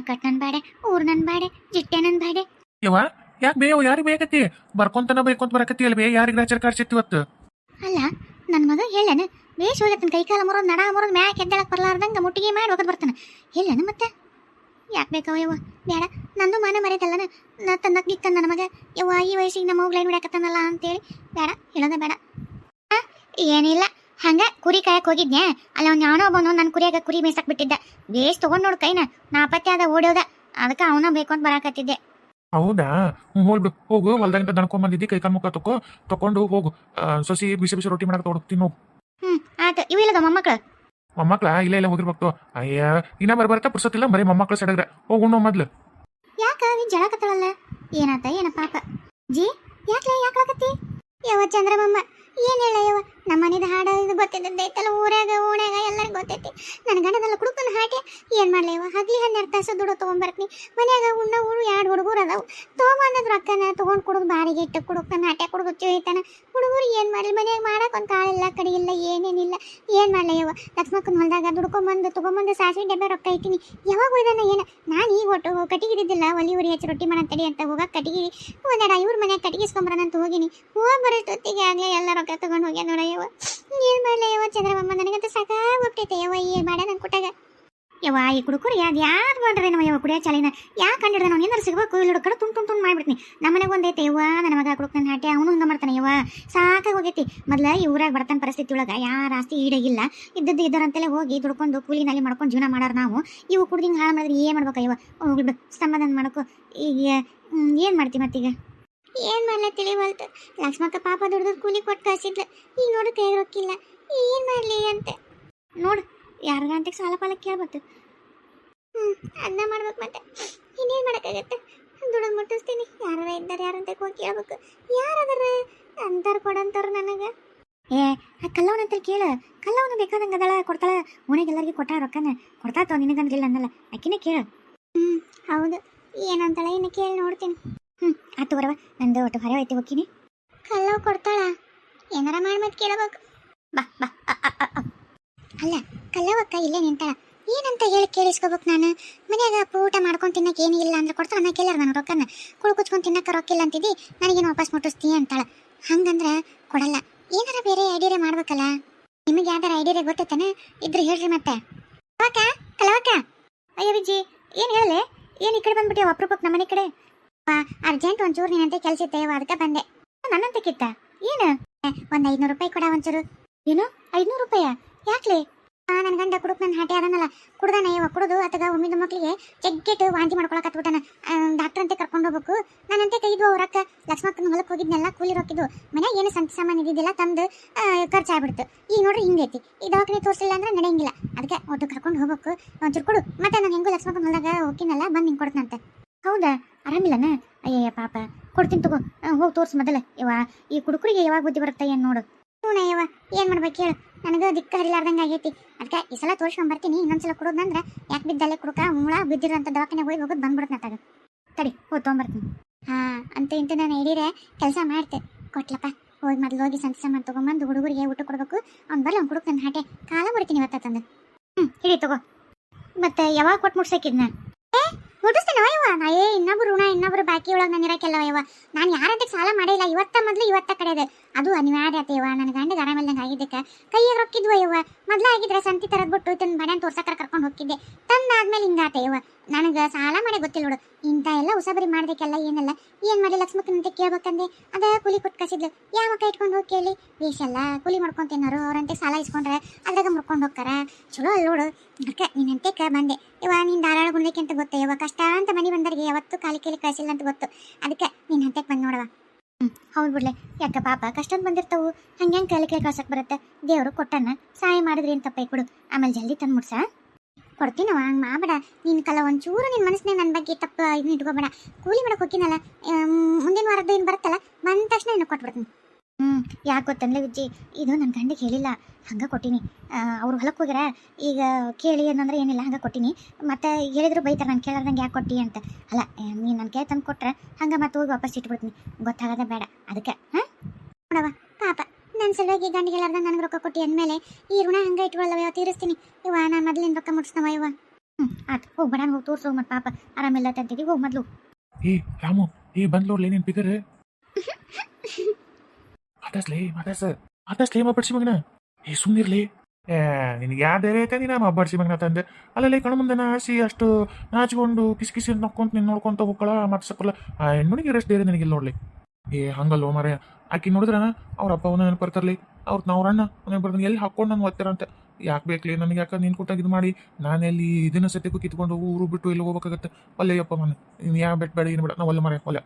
ಕಲ್ಕಟ್ ನನ್ ಬಾಡೆ ಊರ್ ನನ್ ಬಾಡೆ ಜಿಟ್ಟೆ ನನ್ ಬಾಡೆ. ಯವ್ವ ಯಾಕೆ ಬೇ ಯಾರಿಗೆ ಬೇಕತ್ತಿ ಬರ್ಕೊಂತನ ಬೈಕೊಂತ ಬರಕತ್ತಿ ಅಲ್ವೇ ಯಾರಿಗೆ ರಾಚರ ಕಾರ್ಸಿತ್ತು ಇವತ್ತು? ಅಲ್ಲ ನನ್ನ ಮಗ ಹೇಳನ ಬೇಷ್ ಹೋಗತ್ತನ ಕೈ ಕಾಲ ಮುರೋದು ನಡ ಮುರೋದು ಮ್ಯಾಕ್ ಎದ್ದಳಕ್ ಬರ್ಲಾರ್ದಂಗ ಮುಟ್ಟಿಗೆ ಮಾಡಿ ಹೋಗದ್ ಬರ್ತಾನ. ಹೇಳನ ಮತ್ತೆ? ಯಾಕೆ ಬೇಕವ ಯವ್ವ? ಬೇಡ ನಂದು ಮನ ಮರೆದಲ್ಲನ ನಾ ತಂದಕ್ ಗಿಕ್ಕ ನನ್ನ ಮಗ. ಯವ್ವ ಈ ವಯಸ್ಸಿಗೆ ನಮ್ಮ ಮಗ್ಳೇನು ಬಿಡಕತ್ತಾನಲ್ಲ ಅಂತೇಳಿ. ಬೇಡ ಹೇಳೋದ ಬೇಡ. ಏನಿಲ್ಲ. ಹಂಗ ಕುರಿ ಕಾಯಕ್ ಹೋಗಿದ್ನ್ಯಾ ಅಲ್ಲ ಅವ್ನು ಯಾವನೋ ಒಬ್ಬನು ನನ್ನ ಕುರಿಯಾಗ ಕುರಿ ಮೇಯ್ಸಕ್ ಬಿಟ್ಟಿದ್ದ. ಬೇಸ್ ತಗೊಂಡ್ ನೋಡು ಕೈನ. ನಾಪತ್ತೆ ಆದ ಓಡೋದ ಅದಕ್ಕೆ ಅವನ ಬೇಕು ಅಂತ ಬರಾಕತ್ತಿದ್ದೆ. ಹೌದಾ? ಹ್ಞೂ ಹೋಗ್ಬಿಡು ಹೋಗು ಹೊಲ್ದಾಗಿಂದ ದಣ್ಕೊಂಡ್ ಬಂದಿದ್ದಿ ಕೈ ಕಾಲು ಮುಖ ತಕೋ ತಕೊಂಡು ಹೋಗು ಸಸಿ ಸೊಸಿ ಬಿಸಿ ಬಿಸಿ ರೊಟ್ಟಿ ಮಾಡಕ್ ತೊಡಗ್ತೀನಿ ತಿನ್ನು ಹ್ಮ್ ಆಯ್ತು. ಇವಿಲ್ಲದ ಮೊಮ್ಮಕ್ಳು? ಮೊಮ್ಮಕ್ಳ? ಇಲ್ಲ ಇಲ್ಲ ಹೋಗಿರ್ಬೇಕು. ಅಯ್ಯ ಇನ್ನ ಬರ್ಬರ್ತಾ ಪುರ್ಸತ್ತಿಲ್ಲ ಬರೀ ಮೊಮ್ಮಕ್ಳು ಸಡಗ್ರ. ಹೋಗು ಉಣ್ಣು ಮೊದ್ಲು. ಯಾಕ? ನೀ ಜಳಕತ್ತಳಲ್ಲ? ಏನಾತ ಏನ ಪಾಪ. ಜಿ ಯಾಕೆ ಯಾಕಾಕತ್ತಿ ಯಾವ ಚಂದ್ರಮಮ್ಮ ಏನ್ ಹೇಳ ಯವ ನಮ್ಮ ಮನೆದ ಹಾಡ ಇದು ಐತಲ್ಲ ಊರಾಗ ಓಣ್ಯಾಗ ಎಲ್ಲರಿಗೂ ಗೊತ್ತೈತಿ. ನನ್ನ ಗಂಡದಲ್ಲ ಕುಡುಕನ ಹಾಟೆ ಏನು ಮಾಡ್ಲಿ ಯವ ಹಗ್ಲಿ ಹನ್ನೆರಡು ತಾಸು ದುಡ್ಡು ತೊಗೊಂಬರ್ತೀನಿ ಮನ್ಯಾಗ ಉಣ್ಣ ಊರು ಎರಡು ಹುಡುಗರು ಅದಾವು. ತೊಗೊಂಬಂದದ ರೊಕ್ಕನ ತೊಗೊಂಡು ಕುಡುದು ಬಾಡಿಗೆ ಇಟ್ಟು ಕುಡುಕನ ಹಾಟೆ ಕುಡುದು ಚೋಯ್ತಾನ ಹುಡುಗರು ಏನು ಮಾಡಲಿ? ಮನ್ಯಾಗ ಮಾಡಕ್ಕೆ ಒಂದು ಕಾಳಿಲ್ಲ ಕಡಿ ಇಲ್ಲ, ಏನೇನಿಲ್ಲ. ಏನು ಮಾಡ್ಲಿ ಯವ ಲಕ್ಷ್ಮಕ್ಕನ ಹೊಲದಾಗ ದುಡ್ಕೊಂಬಂದು, ತೊಗೊಂಬಂದು ಸಾಸಿವೆ ಡಬ್ಬೆ ರೊಕ್ಕ ಇಟ್ಟಿನಿ. ಯಾವಾಗ ಹೋಯ್ದಾನ ಏನು? ನಾನು ಈಗ ಒಟ್ಟು ಕಟ್ಟಿಗೆ ಇದ್ದಿದ್ದಿಲ್ಲ, ಒಲಿ ಉರಿ ಹಚ್ಚಿ ರೊಟ್ಟಿ ಮಾಡಂತಡಿ ಅಂತ ಹೋಗಕ್ಕೆ ಕಟ್ಟಿಗೆ ಒಂದೆಡ ಇವ್ರ ಮನ್ಯಾಗ ಕಟ್ಟಿಗೆ ಇಸ್ಕೊಂಬರೋಣ ಅಂತ ಹೋಗಿನಿ. ಹೋಗಿ ಬರೋಷ್ಟೊತ್ತಿಗೆ ಆಗಲೇ ಎಲ್ಲ ರೊಕ್ಕ ತಗೊಂಡು ಹೋಗ್ಯ ನೋಡ ಯವ್ವ ಏನು ಮಾಡಲ ಯವ್ವ ಚಂದ್ರಮ್ಮ, ನನಗಂತ ಸಾಕಾಗ್ಬಿಟ್ಟೈತೆ ಯವ್ವ ಏನು ಮಾಡ ನನ್ನ ಕೊಟ್ಟಾಗ. ಯವ್ವ, ಈ ಕುಡುಕರು ಯಾವ್ದು ಯಾರು ಮಾಡ್ರೆ ನಮ್ಮ ಯವ್ವ ಕುಡಿಯೋ ಚಾಲಿನ ಯಾಕೆ ಕಂಡಿಡ್ದೆ ಏನಾರು ಸಿಗಬೇಕು. ಇಲ್ಲಿ ಹುಡುಕಡೆ ತುಂಡು ತುಂಡು ತುಂಡು ಮಾಡ್ಬಿಡ್ತೀನಿ ನಮ್ಮ ಒಂದೈತೆ. ಯವ್ವ, ನನ್ನ ಮಗ ಕುಡುಕ್ ನನ್ನ ಹಾಟೆ ಅವನು ಹಂಗೆ ಮಾಡ್ತಾನೆ ಯವ್ವ. ಸಾಕಾಗಿ ಹೋಗೈತಿ. ಮೊದ್ಲ ಈ ಊರಾಗ ಬರ್ತಾನ ಪರಿಸ್ಥಿತಿ ಒಳಗೆ ಯಾರ ಆಸ್ತಿ ಈಡಾಗಿಲ್ಲ. ಇದ್ದದ್ದು ಇದ್ದರಂತೆಲ್ಲ ಹೋಗಿ ದುಡ್ಕೊಂಡು ಕೂಲಿನಲ್ಲಿ ನಾಲಿ ಮಾಡ್ಕೊಂಡು ಜೀವನ ಮಾಡಾರ ನಾವು. ಇವು ಕುಡ್ದಿಂಗ್ ಹಾಳು ಮಾಡಿದ್ರೆ ಏನು ಮಾಡ್ಬೇಕು ಇವ ಹೋಗ್ಬಿಡು ಸಮಾಧಾನ ಮಾಡಕು. ಈಗ ಏನು ಮಾಡ್ತೀವಿ ಮತ್ತೀಗ? ಏನು ಮಾಡ್ಲ ತಿಳಿವಲ್ತು ಲಕ್ಷ್ಮಕ್ಕ ಪಾಪ ದುಡ್ದು ಕೂಲಿ ಕೊಟ್ಟು ಕಳ್ಸಿದ್ಲು. ಈಗ ನೋಡು ಕೈ ರೊಕ್ಕಿಲ್ಲ. ಏನು ಮಾಡಲಿ ಅಂತ. ನೋಡು, ಯಾರ ಗಂಟೆಗೆ ಸಾಲ ಪಾಲ ಕೇಳ್ಬೋದು ಹ್ಞೂ ಅದನ್ನ ಮಾಡ್ಬೇಕು ಮತ್ತೆ. ಇನ್ನೇನು ಮಾಡೋಕ್ಕಾಗತ್ತೆ? ದುಡ್ಡು ಮುಟ್ಟಿಸ್ತೀನಿ. ಯಾರ ಇದ್ದಾರೆ ಯಾರಂತ ಹೋಗಿ ಕೇಳ್ಬೇಕು. ಯಾರದಾರ ಅಂತಾರ ಕೊಡಂತಾರ ನನಗೆ. ಏ, ಆ ಕಲ್ಲವನ ಅಂತ ಕೇಳ. ಕಲ್ಲವನ ಬೇಕಾದಂಗೆ ಅದಳ ಕೊಡ್ತಾಳ. ಮನೆಗೆಲ್ಲರಿಗೆ ಕೊಟ್ಟ ರೊಕ್ಕನ. ಕೊಡ್ತಾತ ನಿನಗಂದ್ರಿಲ್ಲ ಅನ್ನಲ್ಲ ಅಕ್ಕಿನೇ ಕೇಳು. ಹ್ಞೂ ಹೌದು. ಏನಂತಾಳ ಇನ್ನು ಕೇಳಿ ನೋಡ್ತೀನಿ. ಹ್ಞೂ ಆತು ಬರವ ನಂದು ಒಟ್ಟು ಹೊರ ಐತಿ ಹೋಗಿನಿ ಕಲ್ಲವ ಕೊಡ್ತಾಳ. ಏನಾರ ಮಾಡಿ ಮತ್ತೆ ಕೇಳಬೇಕು. ಬಾ ಬಾ ಅ, ಅ, ಅ, ಅ. ಅಲ್ಲ ಕಲ್ಲವಕ್ಕ ಇಲ್ಲೇ ನಿಂತಾಳ. ಏನಂತ ಹೇಳಿ ಕೇಳಿಸ್ಕೋಬೇಕು ನಾನು? ಮನ್ಯಾಗ ಅಪ್ಪ ಊಟ ಮಾಡ್ಕೊಂಡು ತಿನ್ನಕ್ಕೆ ಇಲ್ಲ ಅಂದ್ರೆ ಕೊಡ್ತಾಳ. ನಾ ಕೇಳ್ಯಾರ ನಾನು ರೊಕ್ಕನ. ಕುಳು ಕುಚ್ಕೊಂಡು ತಿನ್ನಕ್ಕೆ ರೊಕ್ಕಿಲ್ಲ ಅಂತಿದ್ದಿ ನನಗೇನು ವಾಪಸ್ ಮುಟ್ಟಿಸ್ತೀನಿ ಅಂತಾಳ. ಹಂಗಂದ್ರೆ ಕೊಡಲ್ಲ. ಏನಾರ ಬೇರೆ ಐಡಿಯಾ ಮಾಡ್ಬೇಕಲ್ಲ? ನಿಮಗೆ ಯಾವ್ದಾರ ಐಡಿಯಾ ಗೊತ್ತೈತಾನೆ? ಇದ್ರೆ ಹೇಳ್ರಿ ಮತ್ತೆ. ಕಲವಕ್ಕ ಕಲವಕ್ಕ ಅಯ್ಯ ವಿಜಿ ಏನು ಹೇಳಲೆ? ಏನು ಈ ಕಡೆ ಬಂದ್ಬಿಟ್ಟೆ ಅಪ್ರೂಪಕ್ಕೆ ನಮ್ಮನೆ ಕಡೆ? ಅರ್ಜೆಂಟ್ ಒಂಚೂರು ನಿನ್ನಂತೆ ಕೆಲಸ ಇತ್ತೆ ಅದಕ್ಕೆ ಬಂದೆ. ನನ್ನಂತೆ ಕಿತ್ತ? ಏನು? ಒಂದ್ ಐದುನೂರು ರೂಪಾಯಿ ಕೊಡ ಒಂಚೂರು. ಏನು? ಐದುನೂರು ರೂಪಾಯ? ಯಾಕ್ಲೆ? ನನ್ನ ಗಂಡ ಕುಡುಕ್ ನನ್ನ ಹಾಟೆ ಅದನ್ನಲ್ಲ. ಕುಡ್ದಾನ ಇವ ಕುಡುದು ಅಥವಾ ಒಮ್ಮಿದ ಮಕ್ಳಿಗೆ ಚೆಗ್ಗೆಟ್ ವಾಂತಿ ಮಾಡ್ಕೊಳಕ್ ಹತ್ಬಿಟ್ಟಾನ. ಡಾಕ್ಟರ್ ಅಂತ ಕರ್ಕೊಂಡು ಹೋಗ್ಬೇಕು. ನಾನಂತೆ ಕೈದು ರೊಕ್ಕ ಲಕ್ಷ್ಮಕ್ಕನ ಹೊಲಕ್ಕೆ ಹೋಗಿದ್ನೆಲ್ಲ, ಕೂಲಿ ರೊಕ್ಕಿದ್ವು ಮನ್ಯಾಗ ಏನು ಸಂತ ಸಾಮಾನು ಇದ್ದಿದ್ದಿಲ್ಲ, ತಂದು ಖರ್ಚಾಗ್ಬಿಡ್ತು. ಈಗ ನೋಡ್ರಿ ಹಿಂಗೈತಿ. ಈ ದವಾಖಾನೆ ತೋರಿಸಿಲ್ಲ ಅಂದ್ರೆ ನಡೆಯಂಗಿಲ್ಲ. ಅದಕ್ಕೆ ಒಟ್ಟು ಕರ್ಕೊಂಡು ಹೋಗ್ಬೇಕು. ಒಂಚೂರು ಕೊಡು. ಮತ್ತೆ ನಾನು ಹೆಂಗು ಲಕ್ಷ್ಮಕ್ಕನ ಹೊಲದಾಗ ಹೋಗಿನಲ್ಲ ಬಂದು ಹಿಂಗೆ ಕೊಡ್ತಂತೆ ಹೌದಾ? ಆರಾಮಿಲ್ಲನ? ಅಯ್ಯಯ್ಯ ಪಾಪ. ಕೊಡ್ತೀನಿ ತಗೋ. ಹೋಗಿ ತೋರ್ಸು ಮೊದಲ. ಇವ ಈ ಕುಡುಕರಿಗೆ ಯಾವಾಗ ಬುದ್ಧಿ ಬರುತ್ತೆ ಏನು ನೋಡು. ಹ್ಞೂ ಯವ್ವ, ಏನು ಮಾಡ್ಬೇಕು ಹೇಳು. ನನಗೆ ದಿಕ್ಕ ಹರಿಲಾರ್ದಂಗೆ ಆಗೈತಿ. ಅದಕ್ಕೆ ಈ ಸಲ ತೋರ್ಸ್ಕೊಂಡು ಬರ್ತೀನಿ. ಇನ್ನೊಂದ್ಸಲ ಕೊಡೋದಂದ್ರೆ ಯಾಕೆ ಬಿದ್ದಲ್ಲೇ ಕುಡುಕ ಹುಳ ಬಿದ್ದಿರೋಂಥ ದವಾಖಾನೆ ಹೋಗಿ ಹೋಗೋದು ಬಂದ್ಬಿಡುತ್ತೆ ತಗ. ತಡಿ, ಹೋಗಿ ತೊಗೊಂಬರ್ತೀನಿ. ಹಾಂ, ಅಂತ ಇಂತ ನಾನು ಹಿಡೀರೆ ಕೆಲಸ ಮಾಡ್ತೆ. ಕೊಟ್ಲಪ್ಪ, ಹೋಗಿ ಮೊದಲು ಹೋಗಿ ಸಂತಸ ಮಾಡಿ ತೊಗೊಂಬಂದು ಹುಡುಗರಿಗೆ ಊಟ ಕೊಡಬೇಕು. ಅವ್ನು ಬರಲಿ, ಅವ್ನು ಕುಡುಕ್ ನನ್ನ ಹಾಟೆ. ಕಾಲ ಮುರಿತೀನಿ ಇವತ್ತ ತಂದು. ಹ್ಞೂ ಹಿಡಿ ತಗೋ. ಮತ್ತೆ ಯಾವಾಗ ಕೊಟ್ಟು ಮುಟ್ಸಕ್ಕಿದ್ನ ಮುಟ್ಟಿಸ್ತೀನಿ ನಾ, ಏ, ಇನ್ನೊಬ್ರು ಋಣ, ಇನ್ನೊಬ್ರು ಬಾಕಿ ಒಳಗೆ ನಾನು ಇರಕ್ಕೆಲ್ಲ ಯವ್ವ ನಾನು ಯಾರಂತ ಸಾಲ ಮಾಡಿಲ್ಲ. ಇವತ್ತ ಮೊದಲು ಇವತ್ತ ಕಡೆದೆ. ಅದು ಅನಿವಾರ್ಯತೆ ಅವ್ವ ನನ್ನ ಗಂಡ ಆರಾಮಿಲ್ದಂಗೆ ಆಗಿದ್ದಕ್ಕೆ ಕೈಯಾಗ ರೊಕ್ಕಿದ್ವು ಯವ್ವ. ಮೊದ್ಲ ಆಗಿದ್ರೆ ಸಂತಿ ತರದ್ ಬಿಟ್ಟು ತನ್ನ ಬಡ್ಯಾನ್ ತೋರ್ಸಕ್ಕಾರ ಕರ್ಕೊಂಡು ಹೋಗಿದ್ದೆ ತಂದಾದ್ಮೇಲೆ ಹಿಂಗಾತೆ ಯವ್ವ. ನನಗೆ ಸಾಲ ಮಾಡಿ ಗೊತ್ತಿಲ್ಲ ನೋಡು. ಇಂಥ ಎಲ್ಲ ಹೊಸಬರಿ ಮಾಡ್ಬೇಕಲ್ಲ ಏನಲ್ಲ? ಏನ್ ಮಾಡಿ ಲಕ್ಷ್ಮಕ್ಕನಂತೆ ಕೇಳ್ಬೇಕಂದೆ? ಅದ ಕೂಲಿ ಕೊಟ್ಟು ಕಸಿದ್ಲು. ಯಾವ ಕೈ ಇಟ್ಕೊಂಡು ಹೋಗಿ ಕೇಳಿ? ಬೇಷಲ್ಲ ಕೂಲಿ ಮಾಡ್ಕೊಂಡು ತಿನ್ನೋರು, ಅವ್ರಂತೆ ಸಾಲ ಇಸ್ಕೊಂಡ್ರೆ ಅದ್ರಾಗ ಮುರ್ಕೊಂಡು ಹೋಗ್ತಾರ. ಚಲೋ ಅಲ್ಲ ನೋಡು. ಅದಕ್ಕೆ ನಿನ್ನಂತೆ ಬಂದೆ. ಇವ ನೀನು ಧಾರಾಳ ಗುಂಡಕ್ಕೆ ಅಂತ ಗೊತ್ತೆ ಇವ ಕಷ್ಟ ಅಂತ ಮನೆ ಬಂದರಿಗೆ ಯಾವತ್ತೂ ಕಾಲಿ ಕೇಳಿ ಕಳಿಸಿಲ್ಲ ಅಂತ ಗೊತ್ತು. ಅದಕ್ಕೆ ನಿನ್ನಂತೆ ಬಂದು ನೋಡವ ಹೌದು ಬಿಡ್ಲೆ. ಯಾಕ ಪಾಪ, ಕಷ್ಟದ ಬಂದಿರ್ತಾವು. ಹಂಗೆ ಹೆಂಗೆ ಕೈಲಿ ಕೈ ಕಳ್ಸಕ್ಕೆ ಬರುತ್ತೆ? ದೇವರು ಕೊಟ್ಟನ್ನ ಸಹಾಯ ಮಾಡಿದ್ರಿ ಅಂತ ಪೈ ಕೊಡು. ಆಮೇಲೆ ಜಲ್ದಿ ತಂದು ಮುಡ್ಸ ಕೊಡ್ತೀನವ ಹಂಗ್ ಮಾಡಬೇಡ. ನಿನ್ ಕಲ ಒಂಚೂರು ನಿನ್ನ ಮನಸ್ಸಿನಾಗ ನನ್ನ ಬಗ್ಗೆ ತಪ್ಪು ಇದನ್ನ ಇಟ್ಕೋಬೇಡ. ಕೂಲಿ ಮಾಡಕ್ಕೆ ಹೋಗಿನಲ್ಲ ಮುಂದಿನ ವಾರದ್ದು ಏನು ಬರುತ್ತಲ್ಲ, ಬಂದ ತಕ್ಷಣ ಇನ್ನು ಕೊಟ್ಬಿಡ್ತೀನಿ. ಯಾಕೆ ಗೊತ್ತಂದ್ರೆ ವಿಜ್ಜಿ ಇದು ನನ್ನ ಗಂಡಿಗೆ ಹೇಳಿಲ್ಲ ಹಂಗೆ ಕೊಟ್ಟಿನಿ. ಅವ್ರು ಹೊಲಕ್ಕೆ ಹೋಗ್ಯಾರ. ಈಗ ಕೇಳಿ ಏನಂದ್ರೆ ಏನಿಲ್ಲ, ಹಂಗೆ ಕೊಟ್ಟಿನಿ. ಮತ್ತೆ ಹೇಳಿದ್ರು ಬೈತಾರೆ, ನಾನು ಕೇಳಾರ್ದಂಗೆ ಯಾಕೆ ಕೊಟ್ಟಿ ಅಂತ. ಅಲ್ಲ ನೀನು ನನ್ನ ಕೈ ತಂದು ಕೊಟ್ರೆ, ಹಂಗೆ ಮತ್ತೆ ಹೋಗಿ ವಾಪಸ್ ಇಟ್ಬಿಡ್ತೀನಿ. ಗೊತ್ತಾಗದ ಬೇಡ. ಅದಕ್ಕೆ, ಹಾಂ? ನೋಡವ ಪಾಪ. ನನ್ನ ಸಲುವಾಗಿ ಗಂಡಿಗೆ ಹೇಳಾರ್ದಂಗೆ ನನಗೆ ರೊಕ್ಕ ಕೊಟ್ಟಿ ಅಂದಮೇಲೆ ಈ ಋಣ ಹಂಗೆ ಇಟ್ಕೊಳ್ಳವ ಯಾವ ತೀರಿಸ್ತೀನಿ ಇವ, ನಾನು ಮೊದಲಿನ ರೊಕ್ಕ ಮುಟ್ಸ್ನವ ಇವ. ಹ್ಞೂ ಆಯ್ತು ಹೋಗಿ ಬಡ, ಹೋಗಿ ತೋರಿಸು ಮತ್ತು ಪಾಪ. ಆರಾಮಿಲ್ಲ ತಂತಿದ್ದೀವಿ ಹೋಗಿ ಮೊದಲು. ಏ, ರಾಮು, ಏ ಬಂದ್ಲೋಡ್ಲಿ ನೀನ್ ಪಿಗರ್ ಮಾತಾಡ್ಸ್ಲಿ ಮಾತಾಡ್ಸ ಮಾತಾಡ್ಸ್ಲಿ ಬಡ್ಸಿ ಮಗನ. ಏ ಸುಮ್ಮನಿರ್ಲಿ ಏ, ನಿನಗೆ ಯಾವ್ದು ಐತೆ ನೀನು ಬಡ್ಸಿ ಮಗನ ತಂದೆ? ಅಲ್ಲಲ್ಲಿ ಕಣ ಮುಂದೆ ನಾಸಿ ಅಷ್ಟು ನಾಚಿಕೊಂಡು ಕಿಸಿ ಕಿಸಿ ನಕ್ಕೊಂತ ನೀನು ನೋಡ್ಕೊಂತ ಹೋಗ್ಕೊಳ ಮಾತಾಡ್ಸಕ್ಕಲ್ಲ ಆ ಹೆಣ್ಮಣಿಗೆ ರೆಸ್ಟ್ ಧೈರ್ಯ ನಿನಗಿಲ್ಲ ನೋಡ್ಲಿ. ಏ, ಹಂಗಲ್ಲೋ ಮರೆ ಆಕಿ ನೋಡಿದ್ರ ಅವ್ರ ಅಪ್ಪ ಅವನ ನೆನಪು ಬರ್ತಾರಲಿ. ಅವ್ರ ಅವ್ರಣ್ಣ ನೆನಪು ಬರ್ತಾನೆ ಎಲ್ಲಿ ಹಾಕೊಂಡು ನಾನು ಓದ್ತಾರಂತೆ ಯಾಕೆ ಬೇಕ್ಲಿ ನನಗೆ ಯಾಕೆ ನೀನು ಕೊಟ್ಟಾಗ ಇದು ಮಾಡಿ? ನಾನು ಎಲ್ಲಿ ಇದನ್ನ ಸತ್ಯಕ್ಕೂ ಕಿತ್ಕೊಂಡು ಊರು ಬಿಟ್ಟು ಎಲ್ಲಿ ಹೋಗ್ಬೇಕಾಗತ್ತೆ. ಅಲ್ಲೇ ಅಪ್ಪ ಮನೆ. ನೀನು ಯಾವ ಬೆಟ್ ಬೇಡ, ಏನು ಬೇಡ. ನಾವು ಒಲ್ಲೆ ಮರೆ ಒಲ್ಲೆ.